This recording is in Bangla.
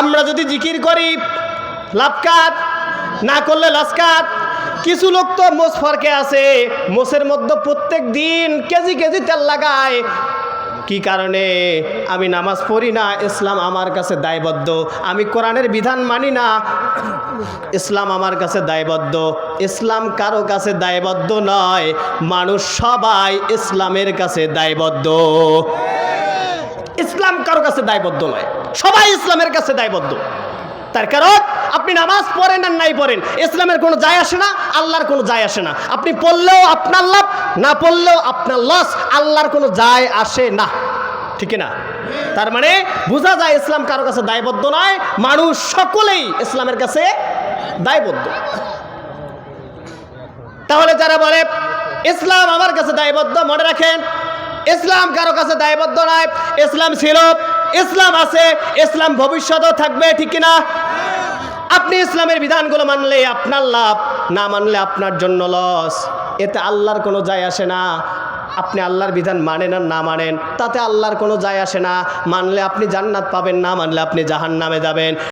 আমরা যদি জিকির করি লাভকাত না করলে লসকাত কিছু লোক তো মোষ ফরকে আছে মোষের মধ্যে প্রত্যেক দিন কেজি কেজি তেল লাগায়। কি কারণে? আমি নামাজ পড়ি না, ইসলাম আমার কাছে দায়বদ্ধ। আমি কোরআনের বিধান মানি না, ইসলাম আমার কাছে দায়বদ্ধ। ইসলাম কারও কাছে দায়বদ্ধ নয়, মানুষ সবাই ইসলামের কাছে দায়বদ্ধ। ইসলাম কারও কাছে দায়বদ্ধ নয়। সবাই ইসলামের কাছে দায়বদ্ধ। তার কারণ, আপনি নামাজ পড়েন আর নাই পড়েন, ইসলামের কোনো যায় আসে না, আল্লাহর কোনো যায় আসে না। আপনি পড়লেও আপনার লাভ, না পড়লেও আপনার লস আল্লাহর কোনো যায় আসে না। ঠিক না? তার মানে বোঝা যায় ইসলাম কারও কাছে দায়বদ্ধ নয়, মানুষ সকলেই ইসলামের কাছে দায়বদ্ধ। তাহলে যারা বলে, ইসলাম আমার কাছে দায়বদ্ধ মনে রাখেন, ইসলাম কারও কাছে দায়বদ্ধ নয়, ইসলাম ছিল ইসলাম আছে, ইসলাম ভবিষ্যতেও থাকবে, ঠিক না আপনি ইসলামের বিধানগুলো মানলে আপনার লাভ, না মানলে আপনার জন্য লস। এতে আল্লাহর কোনো যায় আসে না। আপনি আল্লাহর বিধান মানেন আর না মানেন, তাতে আল্লাহর কোনো যায় আসে না। মানলে আপনি জান্নাত পাবেন, না মানলে আপনি জাহান নামে যাবেন।